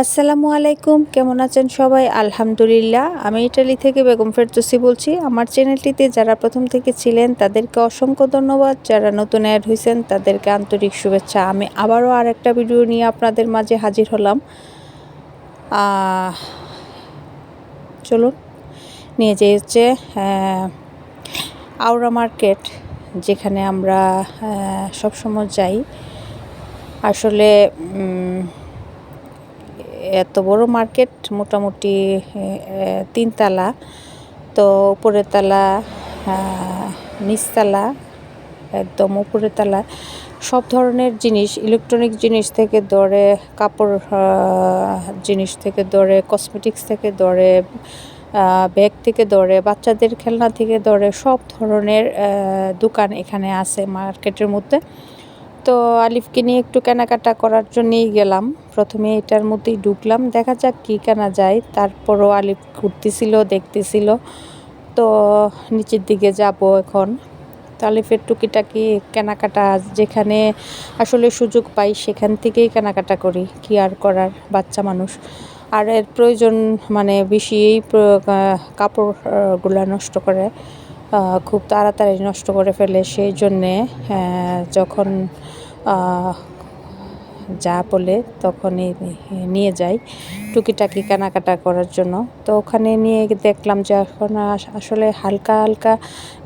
আসসালামু আলাইকুম, কেমন আছেন সবাই? আলহামদুলিল্লাহ, আমি ইটালি থেকে বেগম ফেরদৌসি বলছি। আমার চ্যানেলটিতে যারা প্রথম থেকে ছিলেন, তাদেরকে অসংখ্য ধন্যবাদ। যারা নতুন অ্যাড হয়েছেন তাদেরকে আন্তরিক শুভেচ্ছা। আমি আবারও আর একটা ভিডিও নিয়ে আপনাদের মাঝে হাজির হলাম। চলুন, নিয়ে যে হচ্ছে আউরা মার্কেট, যেখানে আমরা সবসময় যাই। আসলে এত বড় মার্কেট, মোটামুটি তিনতলা। তো উপরের তালা নিচতলা, একদম উপরের তালা। সব ধরনের জিনিস, ইলেকট্রনিক জিনিস থেকে ধরে, কাপড় জিনিস থেকে ধরে, কসমেটিক্স থেকে ধরে ব্যাগ থেকে ধরে, বাচ্চাদের খেলনা থেকে ধরে, সব ধরনের দোকান এখানে আছে মার্কেটের মধ্যে। তো আলিফকে নিয়ে একটু কেনাকাটা করার জন্যেই গেলাম। প্রথমে এটার মধ্যেই ঢুকলাম। দেখা যাক কী কেনা যায়। তারপরও আলিফ ঘুরতেছিল, দেখতেছিল। তো নিচের দিকে যাব এখন। তো আলিফের টুকিটাকি কেনাকাটা যেখানে আসলে সুযোগ পাই, সেখান থেকেই কেনাকাটা করি। কি আর করার? বাচ্চা মানুষ। আর এর প্রয়োজন মানে বেশি এই কাপড়গুলা নষ্ট করে খুব তাড়াতাড়ি নষ্ট করে ফেলে। সেই জন্যে যখন যা বলে তখনই নিয়ে যাই টুকিটাকি কেনাকাটা করার জন্য। তো ওখানে নিয়ে দেখলাম যে এখন আসলে হালকা হালকা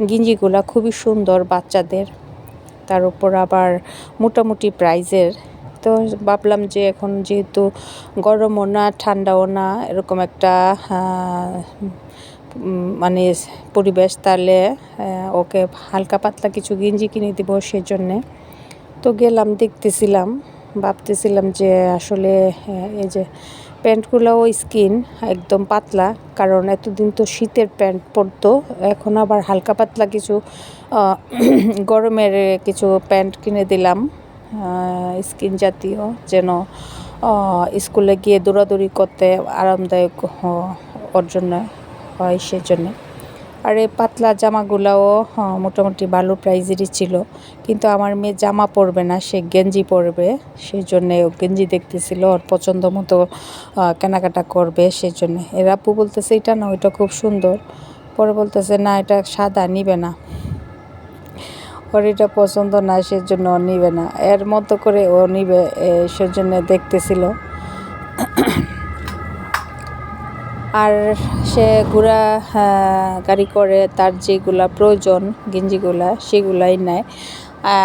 গিঞ্জিগুলা খুবই সুন্দর বাচ্চাদের। তার উপর আবার মোটামুটি প্রাইজের। তো ভাবলাম যে এখন যেহেতু গরমও না, ঠান্ডাও না, এরকম একটা মানে পরিবেশ, তাহলে ওকে হালকা পাতলা কিছু গেঞ্জি কিনে দিব সেজন্যে। তো গেলাম, দেখতেছিলাম, ভাবতেছিলাম যে আসলে এই যে প্যান্টগুলোও স্কিন একদম পাতলা, কারণ এতদিন তো শীতের প্যান্ট পরতো, এখন আবার হালকা পাতলা কিছু গরমের কিছু প্যান্ট কিনে দিলাম স্কিন জাতীয়, যেন স্কুলে গিয়ে দৌড়াদৌড়ি করতে আরামদায়ক ওর জন্য হয় সেজন্যে। আর এই পাতলা জামাগুলাও মোটামুটি ভালো প্রাইজেরই ছিল। কিন্তু আমার মেয়ে জামা পরবে না, সে গেঞ্জি পরবে। সেই জন্যে গেঞ্জি দেখতেছিল, ওর পছন্দ মতো কেনাকাটা করবে সেই জন্যে এর আপু বলতেছে, এটা না, ওইটা খুব সুন্দর। পরে বলতেছে, না, এটা সাদা, নিবে না। ওর এটা পছন্দ না, সেজন্য নিবে না। এর মতো করে ও নিবে সেজন্য দেখতেছিল। আর সে ঘোরা গাড়ি করে তার যেগুলা প্রয়োজন গেঞ্জিগুলা সেগুলাই নেয়।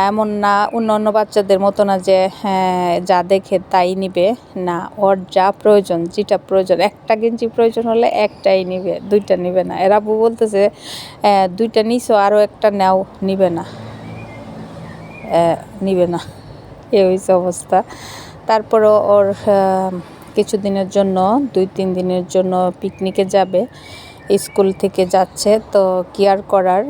এমন না অন্য অন্য বাচ্চাদের মতো না যে হ্যাঁ, যা দেখে তাই নিবে। না ওর যা প্রয়োজন যেটা প্রয়োজন একটা গেঞ্জি প্রয়োজন হলে একটাই নিবে দুইটা নিবে না। এরা বউ বলতেছে দুইটা নিছো আরও একটা নেও নিবে না। নিবে না। এ হয়েছে অবস্থা। তারপরও ওর কিছুদিনের জন্য, দুই, তিন দিনের জন্য পিকনিকে যাবে, স্কুল থেকে যাচ্ছে। তো কেয়ার করার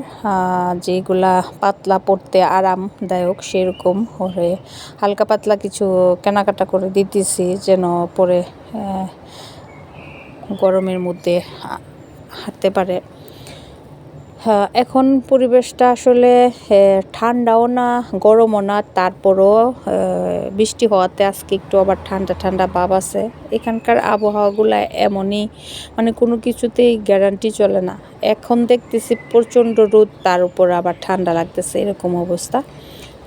যেগুলা পাতলা পড়তে আরামদায়ক সেরকম হয়ে হালকা পাতলা কিছু কেনাকাটা করে দিতেছি যেন পরে গরমের মধ্যে হাঁটতে পারে। এখন পরিবেশটা আসলে ঠান্ডাও না, গরমও না, তারপরও বৃষ্টি হওয়াতে আজকে একটু আবার ঠান্ডা ঠান্ডা ভাব আছে। এখানকার আবহাওয়াগুলো এমনই মানে কোনো কিছুতেই গ্যারান্টি চলে না। এখন দেখতেছি প্রচণ্ড রোদ, তার উপর আবার ঠান্ডা লাগতেছে, এরকম অবস্থা।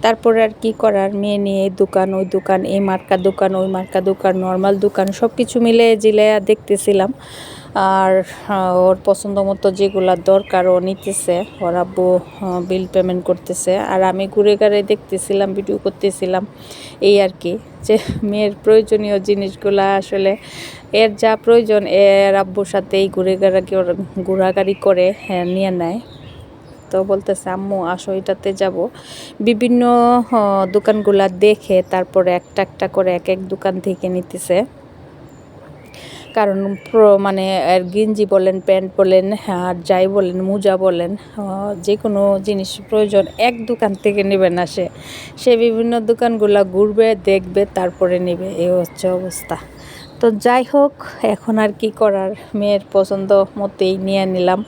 তারপরে আর কি করার? মেয়ে নিয়ে এই দোকান, ওই দোকান, এই মার্কা দোকান, ওই মার্কা দোকান নর্মাল দোকান সব কিছু মিলে জিলে দেখতেছিলাম। আর ওর পছন্দ মতো যেগুলা দরকার ও নিতেছে ওর আব্বু বিল পেমেন্ট করতেছে। আর আমি ঘুরে ঘুরে দেখতেছিলাম ভিডিও করতেছিলাম এই আর কি যে মেয়ের প্রয়োজনীয় জিনিসগুলা আসলে এর যা প্রয়োজন এর আব্বুর সাথে এই ঘুরে ঘুরে ঘোরাঘাড়ি করে হ্যাঁ, নিয়ে নেয়। তো বলতেছে আম্মু আসো এটাতে যাব। বিভিন্ন দোকানগুলা দেখে তারপরে একটা একটা করে এক এক দোকান থেকে নিতেছে। কারণ মানে গেঞ্জি বলেন, প্যান্ট বলেন আর যাই বলেন, মোজা বলেন যে কোনো জিনিস প্রয়োজন, এক দোকান থেকে নেবে না সে। সে বিভিন্ন দোকানগুলো ঘুরবে, দেখবে, তারপরে নেবে এই হচ্ছে অবস্থা। তো যাই হোক, এখন আর কি করার, মেয়ের পছন্দ মতেই নিয়ে নিলাম।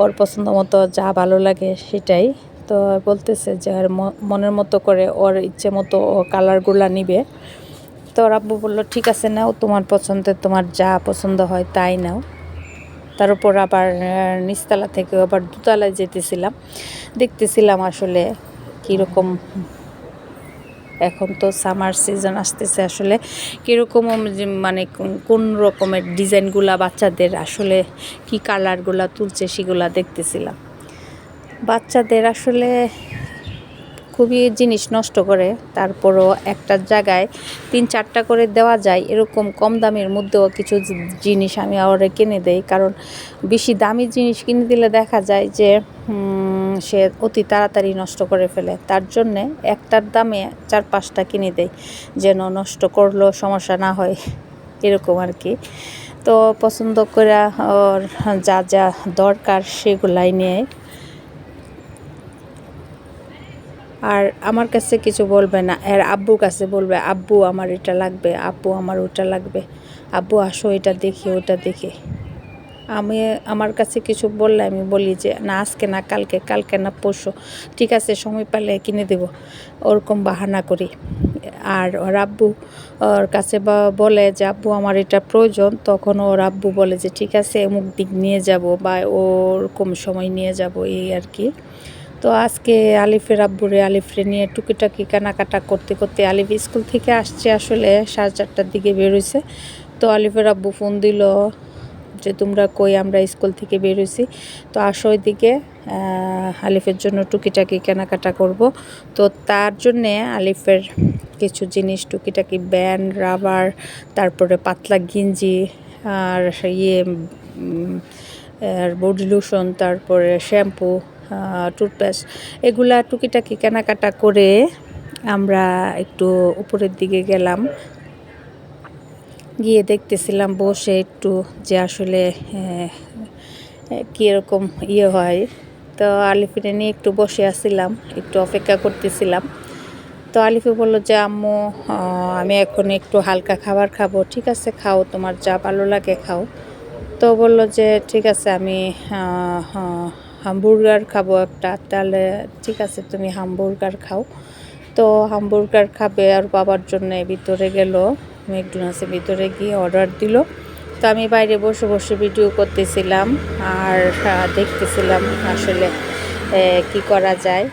ওর পছন্দ মতো যা ভালো লাগে সেটাই। তো বলতেছে যে আর মনের মতো করে, ওর ইচ্ছে মতো ও কালারগুলো নিবে। তো রাব্বু বলল, ঠিক আছে নাও, তোমার পছন্দের তোমার যা পছন্দ হয় তাই নাও। তার উপর আবার নিচতলা থেকে আবার দোতলায় যেতেছিলাম। দেখতেছিলাম আসলে কীরকম, এখন তো সামার সিজন আসতেছে আসলে কীরকম মানে কোন রকমের ডিজাইনগুলা বাচ্চাদের আসলে কি কালারগুলা তুলছে সেগুলা দেখতেছিলাম। বাচ্চাদের আসলে খুবই জিনিস নষ্ট করে, তারপরও একটা জায়গায় তিন চারটা করে দেওয়া যায়, এরকম কম দামের মধ্যেও কিছু জিনিস আমি ওরে কিনে দেই। কারণ বেশি দামি জিনিস কিনে দিলে দেখা যায় যে সে অতি তাড়াতাড়ি নষ্ট করে ফেলে। তার জন্যে একটার দামে চার পাঁচটা কিনে দেয় যেন নষ্ট করলেও সমস্যা না হয়, এরকম আর কি। তো পছন্দ করে ওর যা যা দরকার সেগুলাই নিয়ে আর আমার কাছে কিছু বলবে না। এর আব্বুর কাছে বলবে, আব্বু, আমার এটা লাগবে, আব্বু, আমার ওটা লাগবে। আব্বু, আসো, এটা দেখি, ওটা দেখি। আমি, আমার কাছে কিছু বললে আমি বলি যে, না, আজকে না, কালকে কালকে না, পরশু। ঠিক আছে, সময় পেলে কিনে দেব। ওরকম বাহানা করি। আর ওর আব্বু ওর কাছে বা, বলে যে, আব্বু, আমার এটা প্রয়োজন। তখন ওর আব্বু বলে যে, ঠিক আছে, অমুক দিক নিয়ে যাব বা, ওরকম সময় নিয়ে যাব, এই আর কি। তো আজকে আলিফের আব্বুরে আলিফরে নিয়ে টুকিটাকি কেনাকাটা করতে করতে আলিফ স্কুল থেকে আসছে আসলে সাড়ে চারটার দিকে বেরোইছে তো আলিফের আব্বু ফোন দিল যে তোমরা কই? আমরা স্কুল থেকে বেরোইছি তো আসো আহ, আলিফের জন্য টুকিটাকি কেনাকাটা করব। তো তার জন্যে আলিফের কিছু জিনিস টুকিটাকি ব্যান্ড রাবার তারপরে পাতলা গিঞ্জি আর ইয়ে আর বডি লোশন তারপরে শ্যাম্পু টুথপেস্ট, এগুলা টুকিটাকি কেনাকাটা করে আমরা একটু উপরের দিকে গেলাম। গিয়ে দেখতেছিলাম বসে একটু যে আসলে কীরকম ইয়ে হয়। তো আলিফিনে নিয়ে একটু বসে আসছিলাম একটু অপেক্ষা করতেছিলাম। তো আলিফি বলল, যে আম্মু আমি এখন একটু হালকা খাবার খাব, ঠিক আছে? খাও, তোমার যা ভালো লাগে খাও। তো বলল যে, ঠিক আছে, আমি হামবুর্গার খাব একটা, তাহলে ঠিক আছে তুমি হামবুর্গার খাও। তো হামবুর্গার খাবে আর বাবার জন্য ভিতরে গেল, ম্যাকডোনাল্ডসের ভিতরে গিয়ে অর্ডার দিল। তো আমি বাইরে বসে বসে ভিডিও করতেছিলাম আর দেখতেছিলাম আসলে কি করা যায়।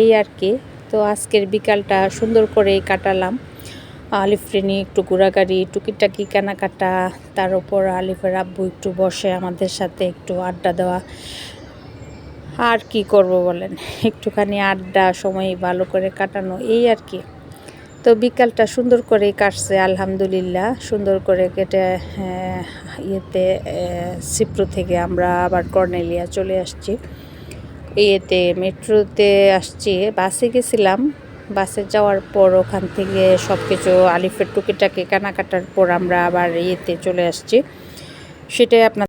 এই আর কি। তো আজকের বিকালটা সুন্দর করেই কাটালাম। আলিফ্রেনি একটু ঘোরাঘুরি, টুকিটাকি কেনাকাটা, তার উপর আলিফের আব্বু একটু বসে আমাদের সাথে একটু আড্ডা দেওয়া। আর কি করব বলেন? একটুখানি আড্ডা সময় ভালো করে কাটানো, এই আর কি। তো বিকালটা সুন্দর করেই কাটছে, আলহামদুলিল্লাহ। সুন্দর করে কেটে ইয়েতে সিপ্রু থেকে আমরা আবার কর্নেলিয়া চলে আসছি। ইয়েতে, মেট্রোতে আসছি, বাসে গেছিলাম। বাসে যাওয়ার পর ওখান থেকে সব কিছু আলিফের টুকিটাকে কেনাকাটার পর আমরা আবার ইয়েতে চলে আসছি। সেটাই আপনার